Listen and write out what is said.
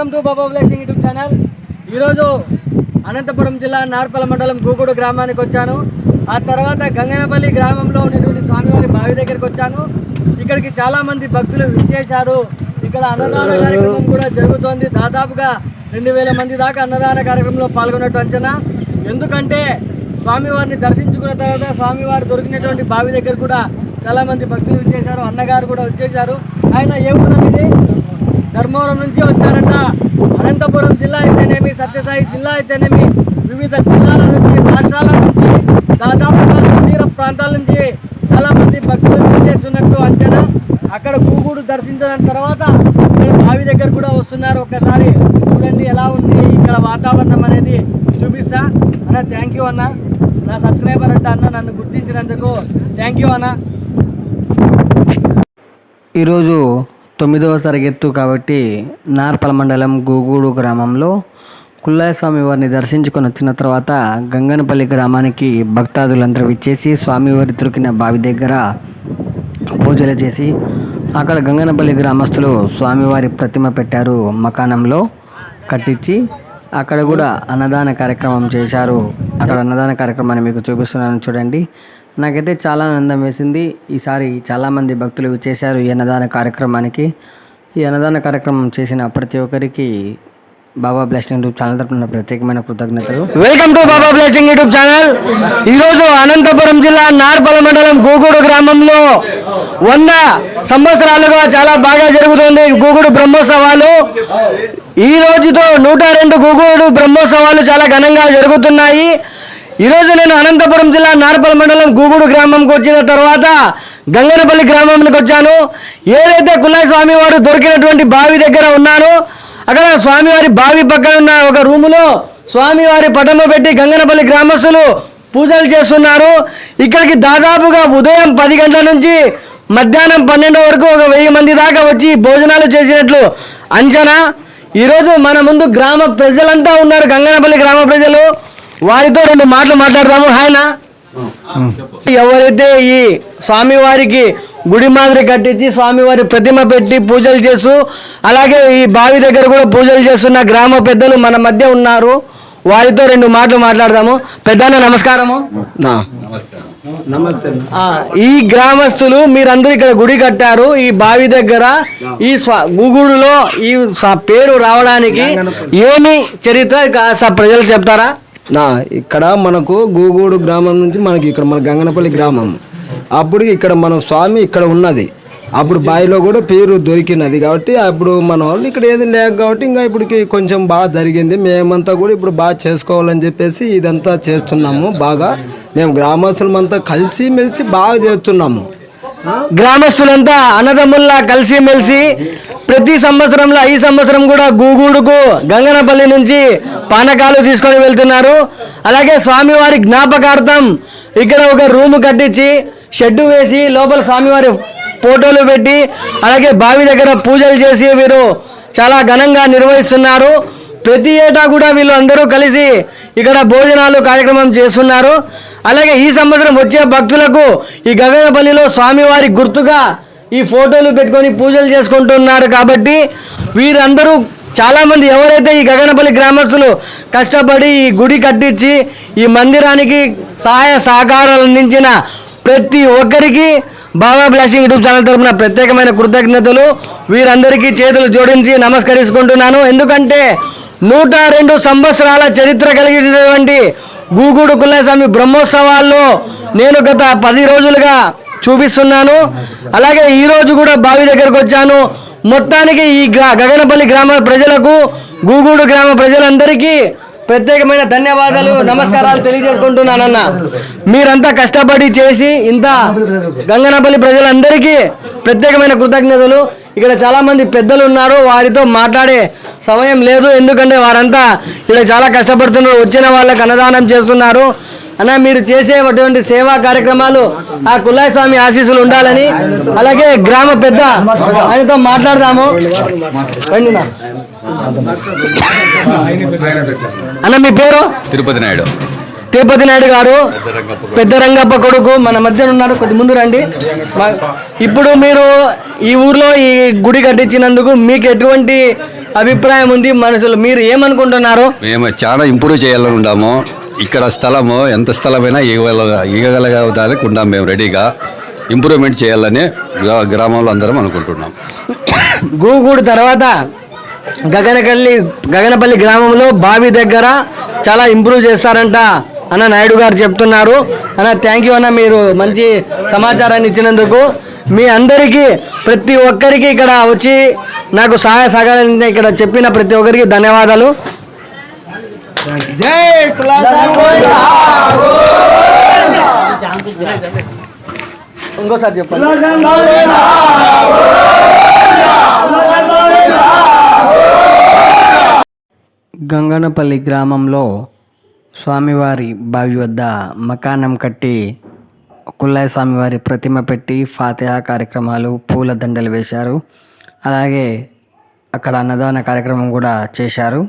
Welcome to Baba blessing YouTube channel. ఈరోజు అనంతపురం జిల్లా నార్పల మండలం గూగుడు గ్రామానికి వచ్చాను. ఆ తర్వాత గంగనపల్లి గ్రామంలో ఉన్నటువంటి స్వామివారి బావి దగ్గరికి వచ్చాను. ఇక్కడికి చాలామంది భక్తులు విచ్చేశారు. ఇక్కడ అన్నదాన కార్యక్రమం కూడా జరుగుతోంది. దాదాపుగా రెండు వేల మంది దాకా అన్నదాన కార్యక్రమంలో పాల్గొన్నట్టు అంచనా. ఎందుకంటే స్వామివారిని దర్శించుకున్న తర్వాత స్వామివారు దొరికినటువంటి బావి దగ్గర కూడా చాలామంది భక్తులు వచ్చేసారు అన్నగారు కూడా వచ్చేసారు ఆయన ఏ ఊరు ధర్మవరం నుంచి వచ్చారంట. అనంతపురం జిల్లా అయితేనేమి సత్యసాయి జిల్లా అయితేనేమి వివిధ జిల్లాల నుంచి రాష్ట్రాల నుంచి దాదాపుగా తీర ప్రాంతాల నుంచి చాలామంది భక్తులు చేస్తున్నట్టు అంచనా. అక్కడ గూగుడు దర్శించిన తర్వాత ఇక్కడ బావి దగ్గర కూడా వస్తున్నారు. ఒక్కసారి చూడండి ఎలా ఉంది ఇక్కడ వాతావరణం అనేది చూపిస్తా. అన్న థ్యాంక్ యూ అన్న. నా సబ్స్క్రైబర్ అంట అన్న నన్ను గుర్తించినందుకు. థ్యాంక్ యూ అన్న. ఈరోజు తొమ్మిదవ సరిగెత్తు కాబట్టి నార్పల మండలం గూగూడు గ్రామంలో కుల్లాయ స్వామి వారిని దర్శించుకొని వచ్చిన తర్వాత గంగనపల్లి గ్రామానికి భక్తాదులందరూ విచ్చేసి స్వామివారి దొరికిన బావి దగ్గర పూజలు చేసి అక్కడ గంగనపల్లి గ్రామస్తులు స్వామివారి ప్రతిమ పెట్టారు మకానంలో కట్టించి అక్కడ కూడా అన్నదాన కార్యక్రమం చేశారు. అక్కడ అన్నదాన కార్యక్రమాన్ని మీకు చూపిస్తున్నాను చూడండి. నాకైతే చాలా ఆనందం వేసింది. ఈసారి చాలామంది భక్తులు చేశారు ఈ అన్నదాన కార్యక్రమానికి. ఈ అన్నదాన కార్యక్రమం చేసిన ప్రతి ఒక్కరికి బాబా బ్లెస్సింగ్ యూట్యూబ్ ఛానల్ తరపున ప్రత్యేకమైన కృతజ్ఞతలు. Welcome to Baba blessing YouTube channel ఈరోజు అనంతపురం జిల్లా నార్పల మండలం గూగూడు గ్రామంలో వంద సంవత్సరాలుగా చాలా బాగా జరుగుతుంది గూగుడు బ్రహ్మోత్సవాలు. ఈ రోజుతో నూట రెండు గూగుడు బ్రహ్మోత్సవాలు చాలా ఘనంగా జరుగుతున్నాయి. ఈరోజు నేను అనంతపురం జిల్లా నార్పల్ మండలం గూగుడు గ్రామంకి వచ్చిన తర్వాత గంగనపల్లి గ్రామానికి వచ్చాను. ఏదైతే కుల్లాయి స్వామివారు దొరికినటువంటి బావి దగ్గర ఉన్నాను అక్కడ స్వామివారి బావి పక్కన ఉన్న ఒక రూములో స్వామివారి పటము పెట్టి గంగనపల్లి గ్రామస్తులు పూజలు చేస్తున్నారు. ఇక్కడికి దాదాపుగా ఉదయం పది గంటల నుంచి మధ్యాహ్నం పన్నెండు వరకు ఒక వెయ్యి మంది దాకా వచ్చి భోజనాలు చేసినట్లు అంచనా. ఈరోజు మన ముందు గ్రామ ప్రజలంతా ఉన్నారు గంగనపల్లి గ్రామ ప్రజలు. వారితో రెండు మాటలు మాట్లాడదాము. హాయనా ఎవరైతే ఈ స్వామివారికి గుడి మాదిరి కట్టించి స్వామివారి ప్రతిమ పెట్టి పూజలు చేస్తూ అలాగే ఈ బావి దగ్గర కూడా పూజలు చేస్తున్న గ్రామ పెద్దలు మన మధ్య ఉన్నారు. వారితో రెండు మాటలు మాట్లాడదాము. పెద్దన్న నమస్కారము. నమస్తే ఈ గ్రామస్తులు మీరందరూ ఇక్కడ గుడి కట్టారు. ఈ బావి దగ్గర ఈ గుగుడులో ఈ పేరు రావడానికి ఏమి చరిత్ర కాస్త ప్రజలు చెప్తారా? నా ఇక్కడ మనకు గూగూడు గ్రామం నుంచి మనకి ఇక్కడ మన గంగనపల్లి గ్రామం. అప్పుడు ఇక్కడ మన స్వామి ఇక్కడ ఉన్నది. అప్పుడు బావిలో కూడా పేరు దొరికినది కాబట్టి అప్పుడు మన వాళ్ళు ఇక్కడ ఏది లేక కాబట్టి ఇంకా ఇప్పటికి కొంచెం బాగా జరిగింది. మేమంతా కూడా ఇప్పుడు బాగా చేసుకోవాలని చెప్పేసి ఇదంతా చేస్తున్నాము. బాగా మేము గ్రామస్తులమంతా కలిసి మెలిసి బాగా చేస్తున్నాము. గ్రామస్తులంతా అన్నదమ్ముల్లా కలిసి మెలిసి ప్రతి సంవత్సరంలో ఈ సంవత్సరం కూడా గూగూడుకు గంగనపల్లి నుంచి పానకాలు తీసుకొని వెళ్తున్నారు. అలాగే స్వామివారి జ్ఞాపకార్థం ఇక్కడ ఒక రూము కట్టించి షెడ్డు వేసి లోపల స్వామివారి ఫోటోలు పెట్టి అలాగే బావి దగ్గర పూజలు చేసి వీరు చాలా ఘనంగా నిర్వహిస్తున్నారు. ప్రతి ఏటా కూడా వీళ్ళు అందరూ కలిసి ఇక్కడ భోజనాలు కార్యక్రమం చేస్తున్నారు. అలాగే ఈ సంవత్సరం వచ్చే భక్తులకు ఈ గగనపల్లిలో స్వామివారి గుర్తుగా ఈ ఫోటోలు పెట్టుకొని పూజలు చేసుకుంటున్నారు కాబట్టి వీరందరూ చాలామంది ఎవరైతే ఈ గగనపల్లి గ్రామస్తులు కష్టపడి ఈ గుడి కట్టించి ఈ మందిరానికి సహాయ సహకారాలు అందించిన ప్రతి ఒక్కరికి బాబా బ్లాషింగ్ యూట్యూబ్ ఛానల్ తరపున ప్రత్యేకమైన కృతజ్ఞతలు. వీరందరికీ చేతులు జోడించి నమస్కరించుకుంటున్నాను ఎందుకంటే నూట రెండు సంవత్సరాల చరిత్ర కలిగినటువంటి గూగూడు కుల్లస్వామి బ్రహ్మోత్సవాల్లో నేను గత పది రోజులుగా చూపిస్తున్నాను. అలాగే ఈరోజు కూడా బావి దగ్గరకు వచ్చాను. మొత్తానికి ఈ గగనపల్లి గ్రామ ప్రజలకు గూగూడు గ్రామ ప్రజలందరికీ ప్రత్యేకమైన ధన్యవాదాలు నమస్కారాలు తెలియజేసుకుంటున్నానన్న. మీరంతా కష్టపడి చేసి ఇంత గంగనపల్లి ప్రజలందరికీ ప్రత్యేకమైన కృతజ్ఞతలు. ఇక్కడ చాలా మంది పెద్దలు ఉన్నారు వారితో మాట్లాడే సమయం లేదు. ఎందుకంటే వారంతా ఇక్కడ చాలా కష్టపడుతున్నారు. వచ్చిన వాళ్ళకి అన్నదానం చేస్తున్నారు. అన్న మీరు చేసేటువంటి సేవా కార్యక్రమాలు ఆ కుల్లాయి స్వామి ఆశీస్సులు ఉండాలని అలాగే గ్రామ పెద్ద ఆయనతో మాట్లాడదాము. అన్న మీ పేరు? తిరుపతి నాయుడు. తిరుపతి నాయుడు గారు పెద్ద రంగప్ప కొడుకు మన మధ్యన ఉన్నారు. కొద్ది ముందు రండి. ఇప్పుడు మీరు ఈ ఊర్లో ఈ గుడి కట్టించినందుకు మీకు ఎటువంటి అభిప్రాయం ఉంది? మనసులో మీరు ఏమనుకుంటున్నారు? మేము చాలా ఇంప్రూవ్ చేయాలని ఉన్నాము. ఇక్కడ స్థలము ఎంత స్థలమైనా ఇవ్వగల ఇవ్వగలగడానికి ఉన్నాం మేము రెడీగా. ఇంప్రూవ్మెంట్ చేయాలని గ్రా- గ్రామంలో అందరం అనుకుంటున్నాం. గూగూడు తర్వాత గగనకల్లి గగనపల్లి గ్రామంలో బావి దగ్గర చాలా ఇంప్రూవ్ చేస్తారంట. అన్న నాయుడు గారు చెప్తున్నారు. అన్న థ్యాంక్ యూ అన్న మీరు మంచి సమాచారాన్ని ఇచ్చినందుకు. మీ అందరికీ ప్రతి ఒక్కరికి ఇక్కడ వచ్చి నాకు సహాయ సహకారాలు ఇక్కడ చెప్పిన ప్రతి ఒక్కరికి ధన్యవాదాలు. ఇంకోసారి చెప్పండి. గంగనపల్లి గ్రామంలో స్వామివారి బావి వద్ద మకానం కట్టి కుల్లాయి స్వామివారి ప్రతిమ పెట్టి ఫాతిహా కార్యక్రమాలు పూల దండలు వేశారు. అలాగే అక్కడ అన్నదాన కార్యక్రమం కూడా చేశారు.